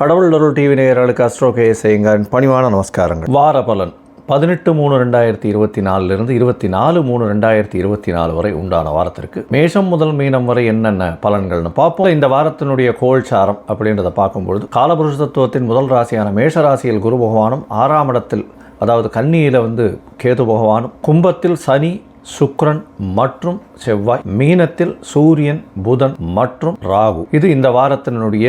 கடவுள் அருள் டிவி நேயர்களுக்கு astro K பணிவான நமஸ்காரங்கள். வார பலன். பதினெட்டு மூணு ரெண்டாயிரத்தி இருபத்தி நாலுலேருந்து இருபத்தி நாலு மூணு ரெண்டாயிரத்தி இருபத்தி நாலு வரை உண்டான வாரத்திற்கு மேஷம் முதல் மீனம் வரை என்னென்ன பலன்கள்னு பார்ப்போம். இந்த வாரத்தினுடைய கோல்சாரம் அப்படின்றத பார்க்கும்பொழுது காலபுருஷ தத்துவத்தின் முதல் ராசியான மேஷ ராசியில் குரு பகவானும் ஆறாம் இடத்தில் அதாவது கன்னியில் வந்து கேது பகவானும் கும்பத்தில் சனி சுக்ரன் மற்றும் செவ்வாய் மீனத்தில் சூரியன் புதன் மற்றும் ராகு. இது இந்த வாரத்தினுடைய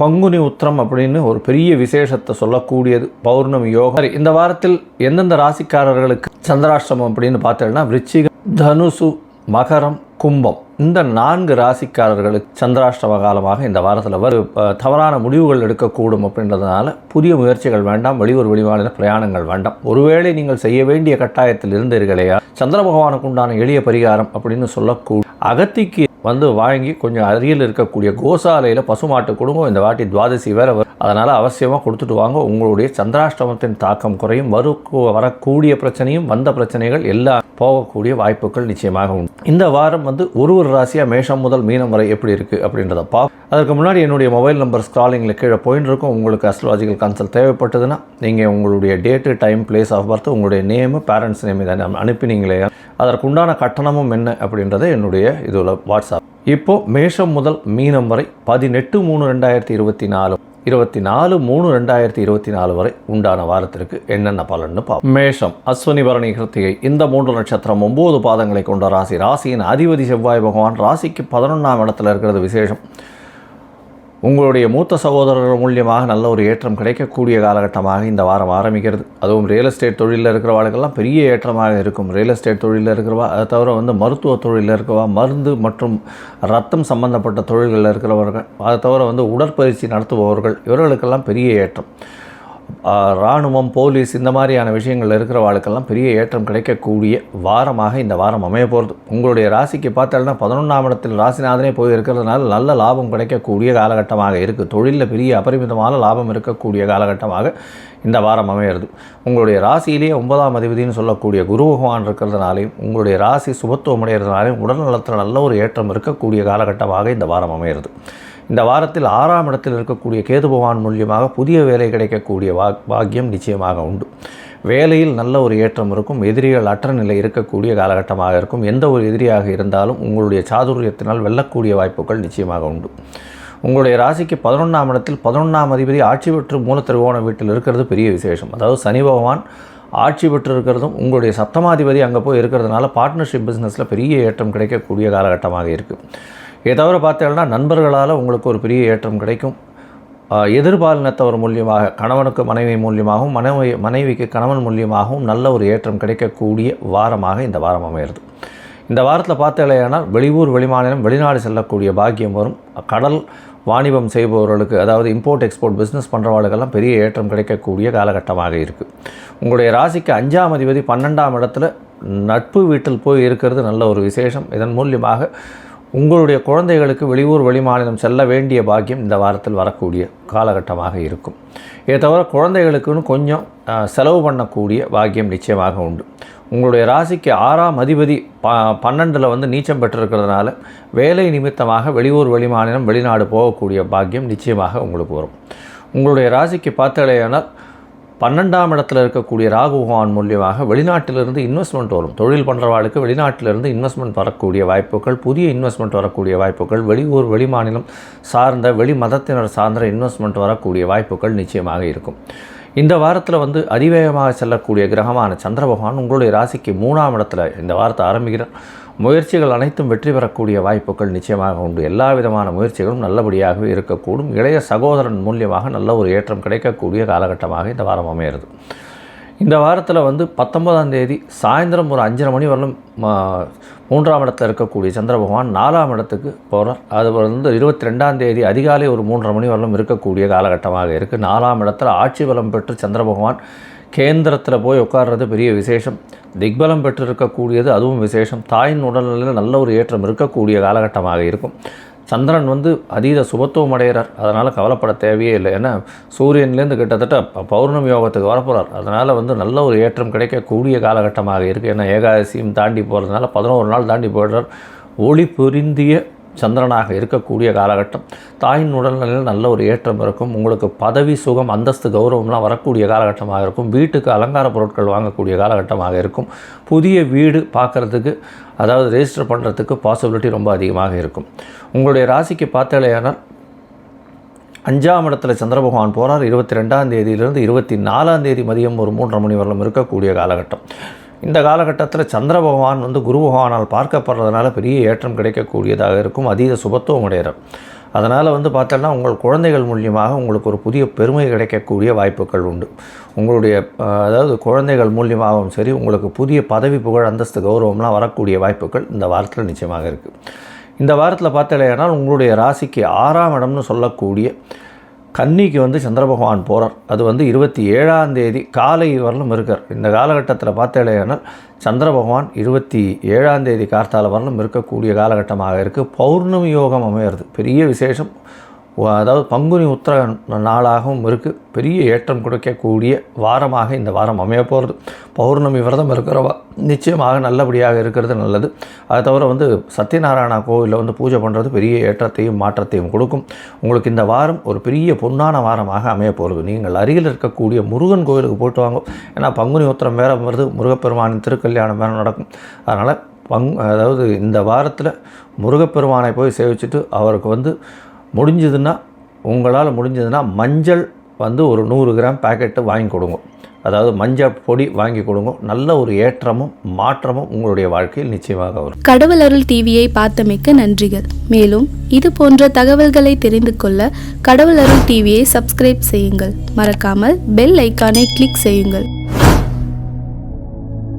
பங்குனி உத்திரம் அப்படின்னு ஒரு பெரிய விசேஷத்தை சொல்லக்கூடியது. பௌர்ணமி யோகம். இந்த வாரத்தில் எந்தெந்த ராசிக்காரர்களுக்கு சந்திராஷ்டிரமம் அப்படின்னு பார்த்தேன்னா விருச்சிகம் தனுசு மகரம் கும்பம். இந்த நான்கு ராசிக்காரர்களுக்கு சந்திராஷ்டம காலமாக இந்த வாரத்தில் வரும். தவறான முடிவுகள் எடுக்கக்கூடும் அப்படின்றதுனால புதிய முயற்சிகள் வேண்டாம் வெளியூர் வெளிமாநில பிரயாணங்கள் வேண்டாம். ஒருவேளை நீங்கள் செய்ய வேண்டிய கட்டாயத்தில் இருந்தீர்களையா சந்திர பகவானுக்கு உண்டான எளிய பரிகாரம் அப்படின்னு சொல்லக்கூடிய அகத்திக்கு வந்து வாங்கி கொஞ்சம் அருகில் இருக்கக்கூடிய கோசாலையில் பசுமாட்டு குடும்பம் இந்த வாட்டி துவாதசி வேற வரும். அதனால் அவசியமாக கொடுத்துட்டு வாங்க. உங்களுடைய சந்திராஷ்டமத்தின் தாக்கம் குறையும். வரு வரக்கூடிய பிரச்சனையும் வந்த பிரச்சனைகள் எல்லாம் போகக்கூடிய வாய்ப்புகள் நிச்சயமாக உண்டு. இந்த வாரம் வந்து ஒரு ஒரு ராசியாக மேஷம் முதல் மீனம் வரை எப்படி இருக்குது அப்படின்றத பா அதற்கு முன்னாடி என்னுடைய மொபைல் நம்பர் ஸ்க்ராலிங்கில் கீழே போயின்னு இருக்கும் உங்களுக்கு அஸ்ட்ராலஜிக்கல் கன்சல்ட் தேவைப்பட்டதுன்னா நீங்கள் உங்களுடைய date time place of birth உங்களுடைய நேமு பேரண்ட்ஸ் நேம் இதை அனுப்பினீங்களே. அதற்குண்டான கட்டணமும் என்ன அப்படின்றத என்னுடைய இதில் வாட்ஸ்அப் இப்போது மேஷம் முதல் மீனம் வரை பதினெட்டு மூணு ரெண்டாயிரத்தி இருபத்தி நாலு. இருபத்தி நாலு மூணு ரெண்டாயிரத்தி இருபத்தி நாலு வரை உண்டான வாரத்திற்கு என்னென்ன பலன்னு பார்ப்போம் மேஷம். அஸ்வினி பரணி கிருத்திகை. இந்த மூன்று நட்சத்திரம் ஒன்பது பாதங்களை கொண்ட ராசி. ராசியின் அதிபதி செவ்வாய் பகவான் ராசிக்கு பதினொன்றாம் இடத்துல இருக்கிறது விசேஷம். உங்களுடைய மூத்த சகோதரர்கள் மூலியமாக நல்ல ஒரு ஏற்றம் கிடைக்கக்கூடிய காலகட்டமாக இந்த வாரம் ஆரம்பிக்கிறது. அதுவும் ரியல் எஸ்டேட் தொழிலில் இருக்கிறவாளுக்கெல்லாம் பெரிய ஏற்றமாக இருக்கும். ரியல் எஸ்டேட் தொழிலில் இருக்கிறவா அதை தவிர வந்து மருத்துவ தொழிலில் இருக்கிறவா மருந்து மற்றும் ரத்தம் சம்பந்தப்பட்ட தொழில்களில் இருக்கிறவர்கள் அதை தவிர வந்து உடற்பயிற்சி நடத்துபவர்கள் இவர்களுக்கெல்லாம் பெரிய ஏற்றம். இராணுவம் போலீஸ் இந்த மாதிரியான விஷயங்கள் இருக்கிறவாளுக்கெல்லாம் பெரிய ஏற்றம் கிடைக்கக்கூடிய வாரமாக இந்த வாரம் அமைய போகிறது உங்களுடைய ராசிக்கு பார்த்தாலும்னா பதினொன்றாம் இடத்தில் ராசிநாதனே போய் இருக்கிறதுனால நல்ல லாபம் கிடைக்கக்கூடிய காலகட்டமாக இருக்குது தொழிலில் பெரிய அபரிமிதமான லாபம் இருக்கக்கூடிய காலகட்டமாக இந்த வாரம் அமையிறது. உங்களுடைய ராசியிலேயே ஒன்பதாம் அதிபதினு சொல்லக்கூடிய குரு பகவான் இருக்கிறதுனாலையும் உங்களுடைய ராசி சுபத்துவம் அடைகிறதுனாலையும் உடல் நலத்தில் நல்ல ஒரு ஏற்றம் இருக்கக்கூடிய காலகட்டமாக இந்த வாரம் அமையிறது. இந்த வாரத்தில் ஆறாம் இடத்தில் இருக்கக்கூடிய கேது பகவான் மூலியமாக புதிய வேலை கிடைக்கக்கூடிய வா பாக்கியம் நிச்சயமாக உண்டு. வேலையில் நல்ல ஒரு ஏற்றம் இருக்கும் எதிரிகள் அற்ற நிலை இருக்கக்கூடிய காலகட்டமாக இருக்கும். எந்த ஒரு எதிரியாக இருந்தாலும் உங்களுடைய சாதுரியத்தினால் வெல்லக்கூடிய வாய்ப்புகள் நிச்சயமாக உண்டு. உங்களுடைய ராசிக்கு பதினொன்றாம் இடத்தில் பதினொன்றாம் அதிபதி ஆட்சி பெற்று மூல திருவோண வீட்டில் இருக்கிறது பெரிய விசேஷம். அதாவது சனி பகவான் ஆட்சி பெற்று இருக்கிறதும் உங்களுடைய சப்தமாதிபதி அங்கே போய் இருக்கிறதுனால பார்ட்னர்ஷிப் பிஸ்னஸில் பெரிய ஏற்றம் கிடைக்கக்கூடிய காலகட்டமாக இருக்குது இதை தவிர பார்த்தீங்கன்னா நண்பர்களால் உங்களுக்கு ஒரு பெரிய ஏற்றம் கிடைக்கும். எதிர்பாலினத்தவர் மூலியமாக கணவனுக்கு மனைவி மூலியமாகவும் மனைவி மனைவிக்கு கணவன் மூலியமாகவும் நல்ல ஒரு ஏற்றம் கிடைக்கக்கூடிய வாரமாக இந்த வாரம் அமையிறது. இந்த வாரத்தில் பார்த்தீங்கன்னா வெளியூர் வெளிமாநிலம் வெளிநாடு செல்லக்கூடிய பாக்கியம் வரும். கடல் வாணிபம் செய்பவர்களுக்கு அதாவது இம்போர்ட் எக்ஸ்போர்ட் பிஸ்னஸ் பண்ணுறவர்களுக்கெல்லாம் பெரிய ஏற்றம் கிடைக்கக்கூடிய காலகட்டமாக இருக்குது உங்களுடைய ராசிக்கு அஞ்சாம் அதிபதி பன்னெண்டாம் இடத்துல நட்பு வீட்டில் போய் இருக்கிறது நல்ல ஒரு விசேஷம். இதன் மூலியமாக உங்களுடைய குழந்தைகளுக்கு வெளியூர் வெளிமாநிலம் செல்ல வேண்டிய பாக்கியம் இந்த வாரத்தில் வரக்கூடிய காலகட்டமாக இருக்கும். இதை தவிர குழந்தைகளுக்குன்னு கொஞ்சம் செலவு பண்ணக்கூடிய பாக்கியம் நிச்சயமாக உண்டு. உங்களுடைய ராசிக்கு ஆறாம் அதிபதி ப பன்னெண்டில் வந்து நீச்சம் பெற்றிருக்கிறதுனால வேலை நிமித்தமாக வெளியூர் வெளிமாநிலம் வெளிநாடு போகக்கூடிய பாக்கியம் நிச்சயமாக உங்களுக்கு வரும். உங்களுடைய ராசிக்கு பார்த்தலையானால் பன்னெண்டாம் இடத்துல இருக்கக்கூடிய ராகு பகவான் மூலியமாக வெளிநாட்டிலிருந்து இன்வெஸ்ட்மெண்ட் வரும். தொழில் பண்ணுறவாளுக்கு வெளிநாட்டிலிருந்து இன்வெஸ்ட்மெண்ட் வரக்கூடிய வாய்ப்புகள் புதிய இன்வெஸ்ட்மெண்ட் வரக்கூடிய வாய்ப்புகள் வெளியூர் வெளிமாநிலம் சார்ந்த வெளி மதத்தினர் சார்ந்த இன்வெஸ்ட்மெண்ட் வரக்கூடிய வாய்ப்புகள் நிச்சயமாக இருக்கும். இந்த வாரத்தில் வந்து அதிவேகமாக செல்லக்கூடிய கிரகமான சந்திர பகவான் உங்களுடைய ராசிக்கு மூணாம் இடத்துல இந்த வாரத்தை ஆரம்பிக்கிறார். முயற்சிகள் அனைத்தும் வெற்றி பெறக்கூடிய வாய்ப்புகள் நிச்சயமாக உண்டு. எல்லா விதமான முயற்சிகளும் நல்லபடியாகவே இருக்கக்கூடும். இளைய சகோதரன் மூலியமாக நல்ல ஒரு ஏற்றம் கிடைக்கக்கூடிய காலகட்டமாக இந்த வாரம் அமையிறது இந்த வாரத்தில் வந்து பத்தொன்பதாம் தேதி சாயந்தரம் ஒரு அஞ்சரை மணி வரலும் மூன்றாம் இடத்துல இருக்கக்கூடிய சந்திர பகவான் நாலாம் இடத்துக்கு போகிறார் அது வந்து இருபத்தி ரெண்டாம் தேதி அதிகாலை ஒரு மூன்றரை மணி வரலும் இருக்கக்கூடிய காலகட்டமாக இருக்குது நாலாம் இடத்துல ஆட்சி பலம் பெற்று சந்திர பகவான் கேந்திரத்தில் போய் உட்கார்றது பெரிய விசேஷம். திக்பலம் பெற்றிருக்கக்கூடியது அதுவும் விசேஷம். தாயின் உடல்நிலையில் நல்ல ஒரு ஏற்றம் இருக்கக்கூடிய காலகட்டமாக இருக்கும். சந்திரன் வந்து அதீத சுபத்துவம் அடைகிறார். அதனால் கவலைப்பட தேவையே இல்லை. ஏன்னா சூரியன்லேருந்து கிட்டத்தட்ட பௌர்ணமி யோகத்துக்கு வரப்போகிறார் அதனால் வந்து நல்ல ஒரு ஏற்றம் கிடைக்கக்கூடிய காலகட்டமாக இருக்குது ஏன்னா ஏகாதசியும் தாண்டி போகிறதுனால பதினோரு நாள் தாண்டி போயிடுறார். ஒளி பொருந்திய சந்திரனாக இருக்கக்கூடிய காலகட்டம். தாயின் உடல்நிலையில் நல்ல ஒரு ஏற்றம் இருக்கும். உங்களுக்கு பதவி சுகம் அந்தஸ்து கௌரவம்லாம் வரக்கூடிய காலகட்டமாக இருக்கும். வீட்டுக்கு அலங்கார பொருட்கள் வாங்கக்கூடிய காலகட்டமாக இருக்கும். புதிய வீடு பார்க்குறதுக்கு அதாவது ரெஜிஸ்டர் பண்ணுறதுக்கு பாசிபிலிட்டி ரொம்ப அதிகமாக இருக்கும். உங்களுடைய ராசிக்கு பார்த்தாலேயானால் அஞ்சாம் இடத்துல சந்திர பகவான் போகிறார் இருபத்தி ரெண்டாம் தேதியிலிருந்து இருபத்தி நாலாம் தேதி மதியம் ஒரு மூன்றரை மணி வரலும் இருக்கக்கூடிய காலகட்டம். இந்த காலகட்டத்தில் சந்திர பகவான் வந்து குரு பகவானால் பார்க்கப்படுறதுனால பெரிய ஏற்றம் கிடைக்கக்கூடியதாக இருக்கும். அதீத சுபத்துவம் அடைகிறார் அதனால் வந்து பார்த்தோன்னா உங்கள் குழந்தைகள் மூலியமாக உங்களுக்கு ஒரு புதிய பெருமை கிடைக்கக்கூடிய வாய்ப்புகள் உண்டு. உங்களுடைய அதாவது குழந்தைகள் மூலியமாகவும் சரி உங்களுக்கு புதிய பதவி புகழ் அந்தஸ்து கௌரவம்லாம் வரக்கூடிய வாய்ப்புகள் இந்த வாரத்தில் நிச்சயமாக இருக்குது இந்த வாரத்தில் பார்த்தலையானால் உங்களுடைய ராசிக்கு ஆறாம் இடம்னு சொல்லக்கூடிய கன்னிக்கு வந்து சந்திர பகவான் போகிறார் அது வந்து இருபத்தி ஏழாம் தேதி காலை வரலும் இருக்கார். இந்த காலகட்டத்தில் பார்த்தலையானால் சந்திர பகவான் இருபத்தி ஏழாம் தேதி கார்த்தால வரலும் இருக்கக்கூடிய காலகட்டமாக இருக்குது பௌர்ணமி யோகம் அமையிறது. பெரிய விசேஷம். அதாவது பங்குனி உத்திர நாளாகவும் இருக்குது பெரிய ஏற்றம் கொடுக்கக்கூடிய வாரமாக இந்த வாரம் அமைய போகிறது பௌர்ணமி விரதம் இருக்கிறவா நிச்சயமாக நல்லபடியாக இருக்கிறது நல்லது. அதை தவிர வந்து சத்யநாராயணா கோவிலில் வந்து பூஜை பண்ணுறது பெரிய ஏற்றத்தையும் மாற்றத்தையும் கொடுக்கும். உங்களுக்கு இந்த வாரம் ஒரு பெரிய பொன்னான வாரமாக அமைய போகிறது நீங்கள் அருகில் இருக்கக்கூடிய முருகன் கோவிலுக்கு போட்டு வாங்க. ஏன்னா பங்குனி உத்திரம் வேறு வருது. முருகப்பெருமானின் திருக்கல்யாணம் வேறு நடக்கும். அதனால் பங் அதாவது இந்த வாரத்தில் முருகப்பெருமானை போய் சேவிச்சுட்டு அவருக்கு வந்து முடிஞ்சதுன்னா உங்களால் முடிஞ்சதுன்னா மஞ்சள் வந்து ஒரு நூறு கிராம் பேக்கெட்டு வாங்கி கொடுங்க. அதாவது மஞ்சள் பொடி வாங்கி கொடுங்க. நல்ல ஒரு ஏற்றமும் மாற்றமும் உங்களுடைய வாழ்க்கையில் நிச்சயமாக வரும். கடவுள் அருள் டிவியை பார்த்தமைக்க நன்றிகள். மேலும் இது போன்ற தகவல்களை தெரிந்து கொள்ள கடவுள் அருள் டிவியை சப்ஸ்கிரைப் செய்யுங்கள். மறக்காமல் பெல் ஐக்கானை கிளிக் செய்யுங்கள்.